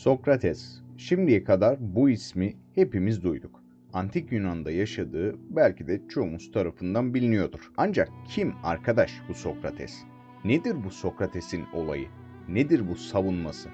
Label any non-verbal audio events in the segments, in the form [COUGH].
Sokrates. Şimdiye kadar bu ismi hepimiz duyduk. Antik Yunan'da yaşadığı belki de çoğumuz tarafından biliniyordur. Ancak kim arkadaş bu Sokrates? Nedir bu Sokrates'in olayı? Nedir bu savunması?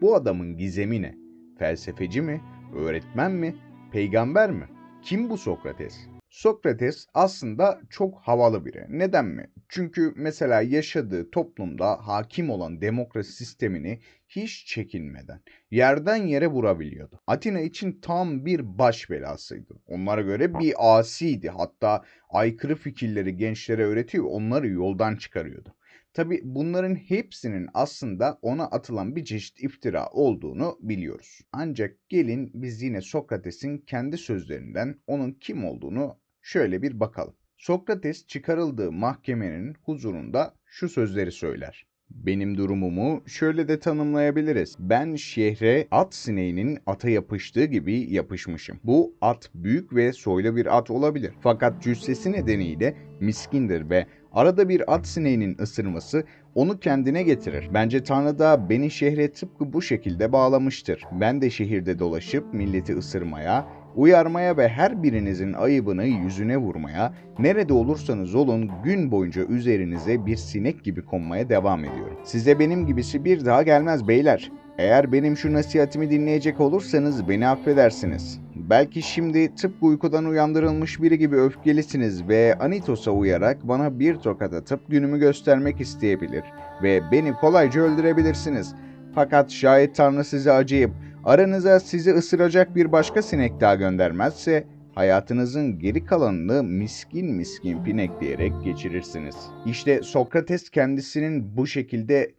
Bu adamın gizemi ne? Felsefeci mi? Öğretmen mi? Peygamber mi? Kim bu Sokrates? Sokrates aslında çok havalı biri. Neden mi? Çünkü mesela yaşadığı toplumda hakim olan demokrasi sistemini hiç çekinmeden yerden yere vurabiliyordu. Atina için tam bir baş belasıydı. Onlara göre bir asiydi. Hatta aykırı fikirleri gençlere öğretiyor, onları yoldan çıkarıyordu. Tabi bunların hepsinin aslında ona atılan bir çeşit iftira olduğunu biliyoruz. Ancak gelin biz yine Sokrates'in kendi sözlerinden onun kim olduğunu şöyle bir bakalım. Sokrates çıkarıldığı mahkemenin huzurunda şu sözleri söyler. Benim durumumu şöyle de tanımlayabiliriz. Ben şehre at sineğinin ata yapıştığı gibi yapışmışım. Bu at büyük ve soylu bir at olabilir. Fakat cüssesi nedeniyle miskindir ve arada bir at sineğinin ısırması onu kendine getirir. Bence Tanrı da beni şehre tıpkı bu şekilde bağlamıştır. Ben de şehirde dolaşıp milleti ısırmaya, uyarmaya ve her birinizin ayıbını yüzüne vurmaya, nerede olursanız olun gün boyunca üzerinize bir sinek gibi konmaya devam ediyorum. Size benim gibisi bir daha gelmez beyler. Eğer benim şu nasihatimi dinleyecek olursanız beni affedersiniz. Belki şimdi tıpkı uykudan uyandırılmış biri gibi öfkelisiniz ve Anitos'a uyarak bana bir tokat atıp günümü göstermek isteyebilir ve beni kolayca öldürebilirsiniz. Fakat şayet Tanrı size acıyıp aranıza sizi ısıracak bir başka sinek daha göndermezse hayatınızın geri kalanını miskin miskin pinekleyerek geçirirsiniz. İşte Sokrates kendisinin bu şekilde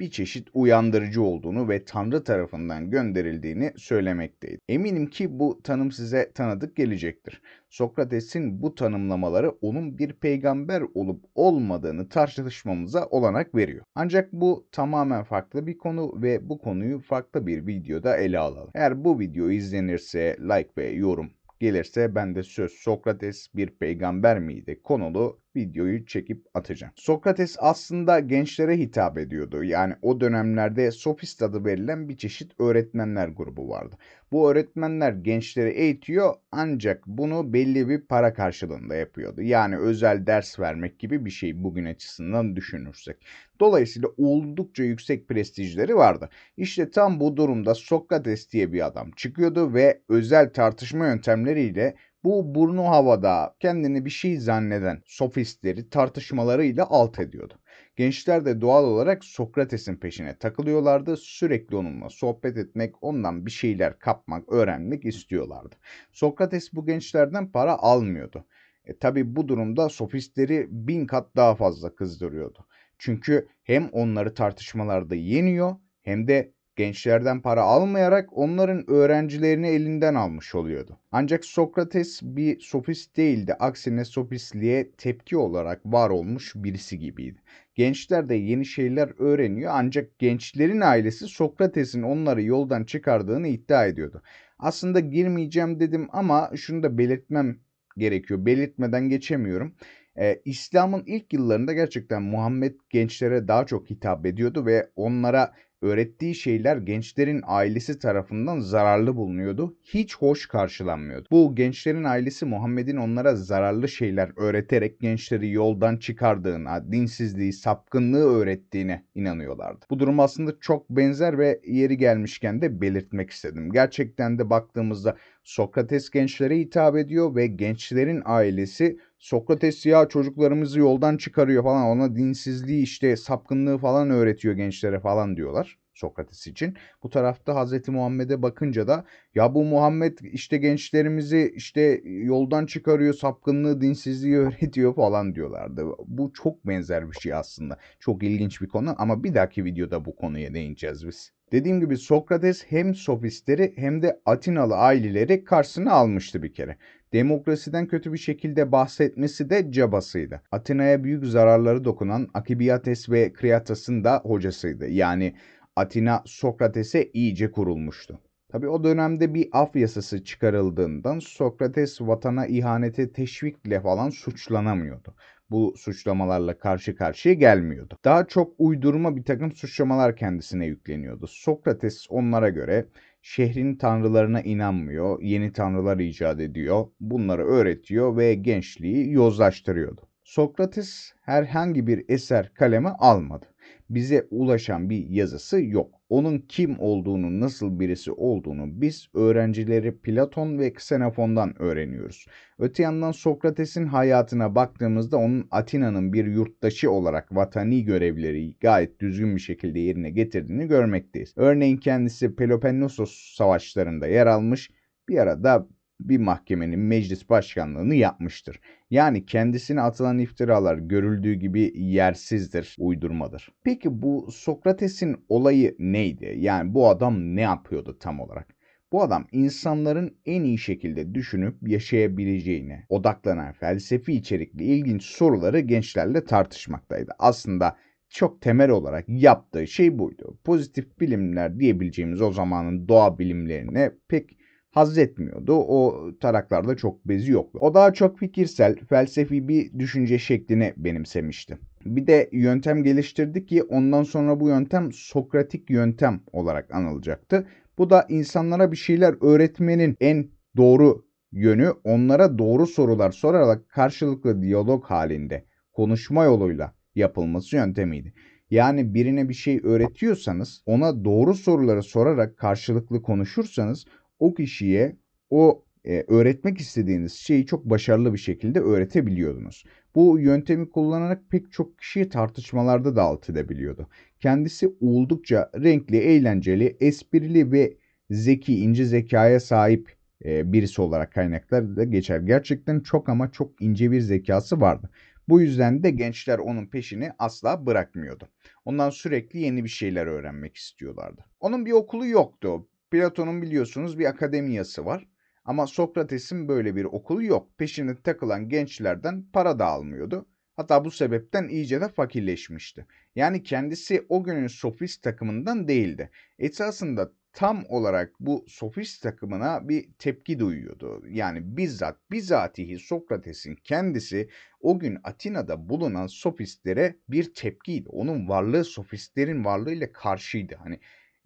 bir çeşit uyandırıcı olduğunu ve Tanrı tarafından gönderildiğini söylemekteydi. Eminim ki bu tanım size tanıdık gelecektir. Sokrates'in bu tanımlamaları onun bir peygamber olup olmadığını tartışmamıza olanak veriyor. Ancak bu tamamen farklı bir konu ve bu konuyu farklı bir videoda ele alalım. Eğer bu video izlenirse like ve yorum gelirse ben de söz Sokrates bir peygamber miydi konulu videoyu çekip atacağım. Sokrates aslında gençlere hitap ediyordu. Yani o dönemlerde sofist adı verilen bir çeşit öğretmenler grubu vardı. Bu öğretmenler gençleri eğitiyor ancak bunu belli bir para karşılığında yapıyordu. Yani özel ders vermek gibi bir şey bugün açısından düşünürsek. Dolayısıyla oldukça yüksek prestijleri vardı. İşte tam bu durumda Sokrates diye bir adam çıkıyordu ve özel tartışma yöntemleriyle bu burnu havada kendini bir şey zanneden sofistleri tartışmalarıyla alt ediyordu. Gençler de doğal olarak Sokrates'in peşine takılıyorlardı. Sürekli onunla sohbet etmek, ondan bir şeyler kapmak, öğrenmek istiyorlardı. Sokrates bu gençlerden para almıyordu. E, Tabi bu durumda sofistleri bin kat daha fazla kızdırıyordu. Çünkü hem onları tartışmalarda yeniyor hem de gençlerden para almayarak onların öğrencilerini elinden almış oluyordu. Ancak Sokrates bir sofist değildi. Aksine sofistliğe tepki olarak var olmuş birisi gibiydi. Gençler de yeni şeyler öğreniyor ancak gençlerin ailesi Sokrates'in onları yoldan çıkardığını iddia ediyordu. Aslında girmeyeceğim dedim ama şunu da belirtmem gerekiyor. Belirtmeden geçemiyorum. Ee, İslam'ın ilk yıllarında gerçekten Muhammed gençlere daha çok hitap ediyordu ve onlara öğrettiği şeyler gençlerin ailesi tarafından zararlı bulunuyordu. Hiç hoş karşılanmıyordu. Bu gençlerin ailesi Muhammed'in onlara zararlı şeyler öğreterek gençleri yoldan çıkardığına, dinsizliği, sapkınlığı öğrettiğine inanıyorlardı. Bu durum aslında çok benzer ve yeri gelmişken de belirtmek istedim. Gerçekten de baktığımızda Sokrates gençlere hitap ediyor ve gençlerin ailesi Sokrates ya çocuklarımızı yoldan çıkarıyor falan ona dinsizliği işte sapkınlığı falan öğretiyor gençlere falan diyorlar. Sokrates için. Bu tarafta Hazreti Muhammed'e bakınca da ya bu Muhammed işte gençlerimizi işte yoldan çıkarıyor, sapkınlığı, dinsizliği [LAUGHS] öğretiyor falan diyorlardı. Bu çok benzer bir şey aslında. Çok ilginç bir konu ama bir dahaki videoda bu konuya değineceğiz biz. Dediğim gibi Sokrates hem sofistleri hem de Atinalı aileleri karşısına almıştı bir kere. Demokrasiden kötü bir şekilde bahsetmesi de cabasıydı. Atina'ya büyük zararları dokunan Akibiyates ve Kriatas'ın da hocasıydı. Yani Atina Sokrates'e iyice kurulmuştu. Tabi o dönemde bir af yasası çıkarıldığından Sokrates vatana ihanete teşvikle falan suçlanamıyordu. Bu suçlamalarla karşı karşıya gelmiyordu. Daha çok uydurma bir takım suçlamalar kendisine yükleniyordu. Sokrates onlara göre şehrin tanrılarına inanmıyor, yeni tanrılar icat ediyor, bunları öğretiyor ve gençliği yozlaştırıyordu. Sokrates herhangi bir eser kaleme almadı. Bize ulaşan bir yazısı yok. Onun kim olduğunu, nasıl birisi olduğunu biz öğrencileri Platon ve Xenofon'dan öğreniyoruz. Öte yandan Sokrates'in hayatına baktığımızda onun Atina'nın bir yurttaşı olarak vatani görevleri gayet düzgün bir şekilde yerine getirdiğini görmekteyiz. Örneğin kendisi Peloponnesos savaşlarında yer almış, bir arada bir mahkemenin meclis başkanlığını yapmıştır. Yani kendisine atılan iftiralar görüldüğü gibi yersizdir, uydurmadır. Peki bu Sokrates'in olayı neydi? Yani bu adam ne yapıyordu tam olarak? Bu adam insanların en iyi şekilde düşünüp yaşayabileceğine odaklanan felsefi içerikli ilginç soruları gençlerle tartışmaktaydı. Aslında çok temel olarak yaptığı şey buydu. Pozitif bilimler diyebileceğimiz o zamanın doğa bilimlerine pek haz etmiyordu. O taraklarda çok bezi yoktu. O daha çok fikirsel, felsefi bir düşünce şeklini benimsemişti. Bir de yöntem geliştirdi ki ondan sonra bu yöntem Sokratik yöntem olarak anılacaktı. Bu da insanlara bir şeyler öğretmenin en doğru yönü onlara doğru sorular sorarak karşılıklı diyalog halinde konuşma yoluyla yapılması yöntemiydi. Yani birine bir şey öğretiyorsanız ona doğru soruları sorarak karşılıklı konuşursanız o kişiye o e, öğretmek istediğiniz şeyi çok başarılı bir şekilde öğretebiliyordunuz. Bu yöntemi kullanarak pek çok kişi tartışmalarda da alt edebiliyordu. Kendisi oldukça renkli, eğlenceli, esprili ve zeki, ince zekaya sahip e, birisi olarak kaynaklarda geçer. Gerçekten çok ama çok ince bir zekası vardı. Bu yüzden de gençler onun peşini asla bırakmıyordu. Ondan sürekli yeni bir şeyler öğrenmek istiyorlardı. Onun bir okulu yoktu. Platon'un biliyorsunuz bir akademiyası var. Ama Sokrates'in böyle bir okulu yok. Peşine takılan gençlerden para da almıyordu. Hatta bu sebepten iyice de fakirleşmişti. Yani kendisi o günün sofist takımından değildi. Esasında tam olarak bu sofist takımına bir tepki duyuyordu. Yani bizzat bizatihi Sokrates'in kendisi o gün Atina'da bulunan sofistlere bir tepkiydi. Onun varlığı sofistlerin varlığıyla karşıydı. Hani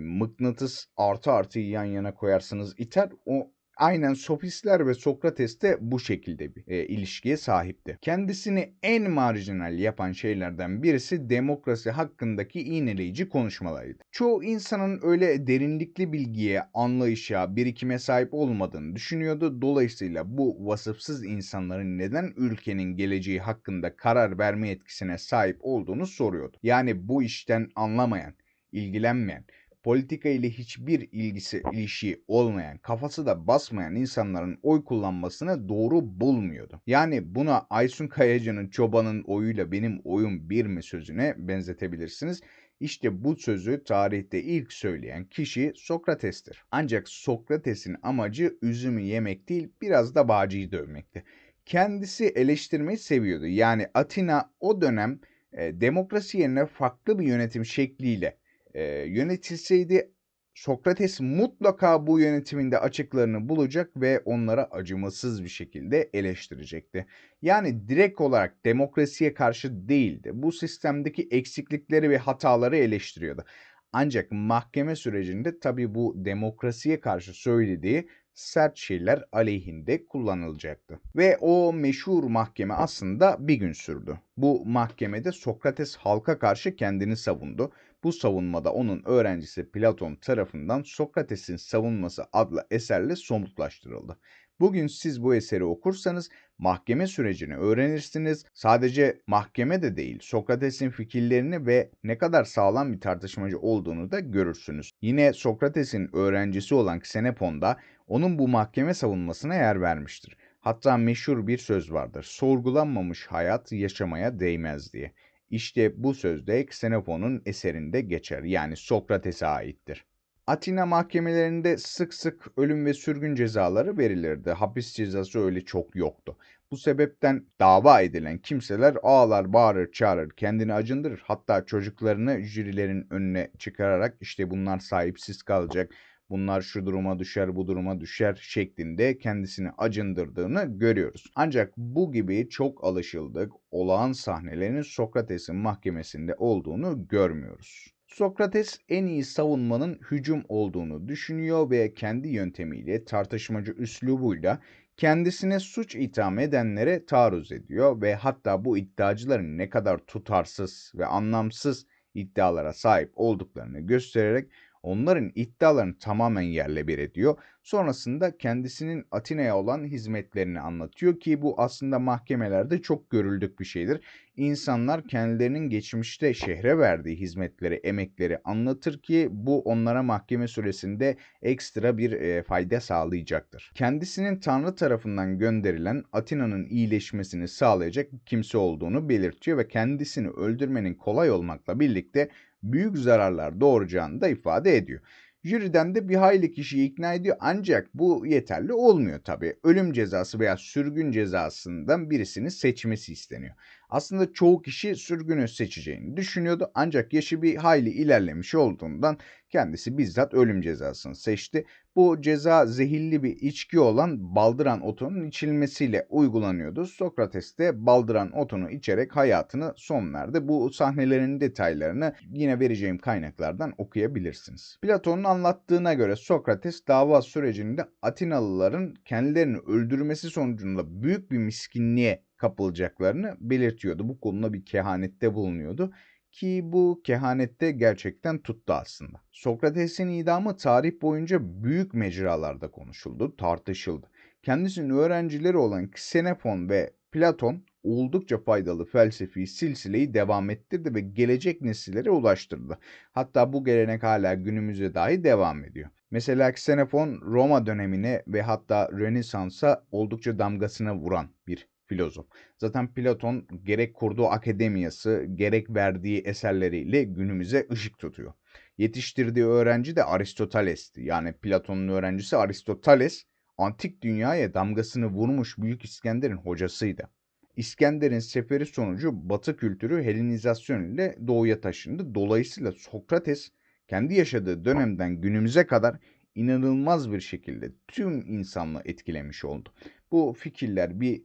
mıknatıs artı artı yan yana koyarsınız iter. O aynen sofistler ve Sokrates de bu şekilde bir e, ilişkiye sahipti. Kendisini en marjinal yapan şeylerden birisi demokrasi hakkındaki iğneleyici konuşmalarıydı. Çoğu insanın öyle derinlikli bilgiye, anlayışa, birikime sahip olmadığını düşünüyordu. Dolayısıyla bu vasıfsız insanların neden ülkenin geleceği hakkında karar verme etkisine sahip olduğunu soruyordu. Yani bu işten anlamayan, ilgilenmeyen, politika ile hiçbir ilgisi ilişiği olmayan, kafası da basmayan insanların oy kullanmasını doğru bulmuyordu. Yani buna Aysun Kayacı'nın çobanın oyuyla benim oyum bir mi sözüne benzetebilirsiniz. İşte bu sözü tarihte ilk söyleyen kişi Sokrates'tir. Ancak Sokrates'in amacı üzümü yemek değil biraz da bağcıyı dövmekti. Kendisi eleştirmeyi seviyordu. Yani Atina o dönem e, demokrasi yerine farklı bir yönetim şekliyle e, yönetilseydi Sokrates mutlaka bu yönetiminde açıklarını bulacak ve onlara acımasız bir şekilde eleştirecekti. Yani direkt olarak demokrasiye karşı değildi. Bu sistemdeki eksiklikleri ve hataları eleştiriyordu. Ancak mahkeme sürecinde tabii bu demokrasiye karşı söylediği sert şeyler aleyhinde kullanılacaktı. Ve o meşhur mahkeme aslında bir gün sürdü. Bu mahkemede Sokrates halka karşı kendini savundu bu savunmada onun öğrencisi Platon tarafından Sokrates'in Savunması adlı eserle somutlaştırıldı. Bugün siz bu eseri okursanız mahkeme sürecini öğrenirsiniz. Sadece mahkeme de değil, Sokrates'in fikirlerini ve ne kadar sağlam bir tartışmacı olduğunu da görürsünüz. Yine Sokrates'in öğrencisi olan Xenopon da onun bu mahkeme savunmasına yer vermiştir. Hatta meşhur bir söz vardır. Sorgulanmamış hayat yaşamaya değmez diye. İşte bu söz Xenofon'un eserinde geçer yani Sokrates'e aittir. Atina mahkemelerinde sık sık ölüm ve sürgün cezaları verilirdi. Hapis cezası öyle çok yoktu. Bu sebepten dava edilen kimseler ağlar, bağırır, çağırır, kendini acındırır. Hatta çocuklarını jürilerin önüne çıkararak işte bunlar sahipsiz kalacak, bunlar şu duruma düşer, bu duruma düşer şeklinde kendisini acındırdığını görüyoruz. Ancak bu gibi çok alışıldık olağan sahnelerin Sokrates'in mahkemesinde olduğunu görmüyoruz. Sokrates en iyi savunmanın hücum olduğunu düşünüyor ve kendi yöntemiyle tartışmacı üslubuyla kendisine suç itham edenlere taarruz ediyor ve hatta bu iddiacıların ne kadar tutarsız ve anlamsız iddialara sahip olduklarını göstererek onların iddialarını tamamen yerle bir ediyor. Sonrasında kendisinin Atina'ya olan hizmetlerini anlatıyor ki bu aslında mahkemelerde çok görüldük bir şeydir. İnsanlar kendilerinin geçmişte şehre verdiği hizmetleri, emekleri anlatır ki bu onlara mahkeme süresinde ekstra bir e, fayda sağlayacaktır. Kendisinin Tanrı tarafından gönderilen Atina'nın iyileşmesini sağlayacak kimse olduğunu belirtiyor ve kendisini öldürmenin kolay olmakla birlikte büyük zararlar doğuracağını da ifade ediyor. Jüriden de bir hayli kişiyi ikna ediyor ancak bu yeterli olmuyor tabii. Ölüm cezası veya sürgün cezasından birisini seçmesi isteniyor. Aslında çoğu kişi sürgünü seçeceğini düşünüyordu ancak yaşı bir hayli ilerlemiş olduğundan kendisi bizzat ölüm cezasını seçti. Bu ceza zehirli bir içki olan baldıran otunun içilmesiyle uygulanıyordu. Sokrates de baldıran otunu içerek hayatını son verdi. Bu sahnelerin detaylarını yine vereceğim kaynaklardan okuyabilirsiniz. Platon'un anlattığına göre Sokrates dava sürecinde Atinalıların kendilerini öldürmesi sonucunda büyük bir miskinliğe kapılacaklarını belirtiyordu. Bu konuda bir kehanette bulunuyordu ki bu kehanette gerçekten tuttu aslında. Sokrates'in idamı tarih boyunca büyük mecralarda konuşuldu, tartışıldı. Kendisinin öğrencileri olan Xenofon ve Platon oldukça faydalı felsefi silsileyi devam ettirdi ve gelecek nesillere ulaştırdı. Hatta bu gelenek hala günümüze dahi devam ediyor. Mesela Xenofon Roma dönemine ve hatta Rönesans'a oldukça damgasını vuran bir filozof. Zaten Platon gerek kurduğu akademiyası gerek verdiği eserleriyle günümüze ışık tutuyor. Yetiştirdiği öğrenci de Aristoteles'ti. Yani Platon'un öğrencisi Aristoteles antik dünyaya damgasını vurmuş Büyük İskender'in hocasıydı. İskender'in seferi sonucu Batı kültürü Helenizasyon ile doğuya taşındı. Dolayısıyla Sokrates kendi yaşadığı dönemden günümüze kadar inanılmaz bir şekilde tüm insanlığı etkilemiş oldu. Bu fikirler bir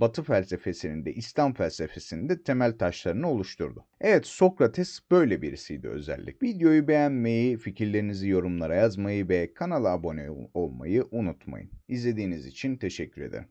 Batı felsefesinin de İslam felsefesinin de temel taşlarını oluşturdu. Evet Sokrates böyle birisiydi özellikle. Videoyu beğenmeyi, fikirlerinizi yorumlara yazmayı ve kanala abone olmayı unutmayın. İzlediğiniz için teşekkür ederim.